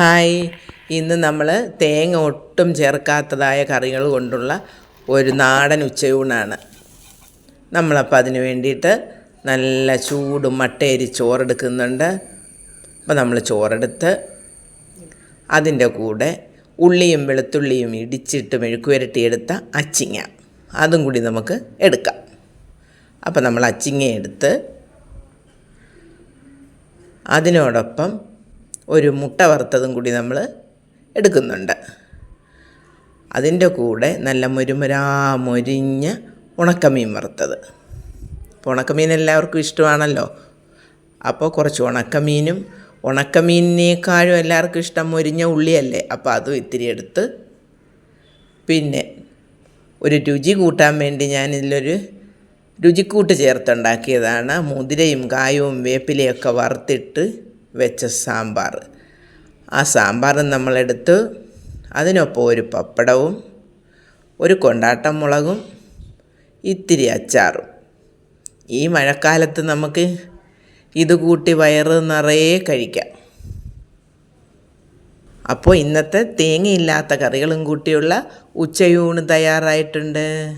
Hi. ഇന്ന് നമ്മൾ തേങ്ങ ഒട്ടും ചേർക്കാത്തതായ കറികൾ കൊണ്ടുള്ള ഒരു നാടൻ ഉച്ചയൂണാണ്. നമ്മളപ്പോൾ അതിന് വേണ്ടിയിട്ട് നല്ല ചൂടും മട്ടേരി ചോറെടുക്കുന്നുണ്ട്. അപ്പോൾ നമ്മൾ ചോറെടുത്ത് അതിന്റെ കൂടെ ഉള്ളിയും വെളുത്തുള്ളിയും ഇടിച്ചിട്ട് മെഴുക്കുവരട്ടിയെടുത്ത അച്ചിങ്ങ. അതും കൂടി നമുക്ക് എടുക്കാം. അപ്പോൾ നമ്മൾ അച്ചിങ്ങ എടുത്ത് അതിനോടൊപ്പം ഒരു മുട്ട വറുത്തതും കൂടി നമ്മൾ എടുക്കുന്നുണ്ട്. അതിന്റെ കൂടെ നല്ല മുരുമുരാ മൊരിഞ്ഞ ഉണക്കമീൻ വറുത്തത്. അപ്പോൾ ഉണക്കമീൻ എല്ലാവർക്കും ഇഷ്ടമാണല്ലോ. അപ്പോൾ കുറച്ച് ഉണക്കമീനും ഉണക്കമീനിനേക്കാളും എല്ലാവർക്കും ഇഷ്ടം മൊരിഞ്ഞ ഉള്ളിയല്ലേ? അപ്പോൾ അതും ഇത്തിരി എടുത്ത് പിന്നെ ഒരു രുചി കൂട്ടാൻ വേണ്ടി ഞാനിതിലൊരു രുചിക്കൂട്ട് ചേർത്തുണ്ടാക്കിയതാണ്. മുതിരയും കായവും വേപ്പിലയൊക്കെ വറുത്തിട്ട് വെച്ച സാമ്പാർ. ആ സാമ്പാർ നമ്മളെടുത്ത് അതിനൊപ്പം ഒരു പപ്പടവും ഒരു കൊണ്ടാട്ടം മുളകും ഇത്തിരി അച്ചാറും. ഈ മഴക്കാലത്ത് നമുക്ക് ഇത് കൂട്ടി വയറ് നിറയെ കഴിക്കാം. അപ്പോൾ ഇന്നത്തെ തേങ്ങയില്ലാത്ത കറികളും കൂട്ടിയുള്ള ഉച്ചയൂണ് തയ്യാറായിട്ടുണ്ട്.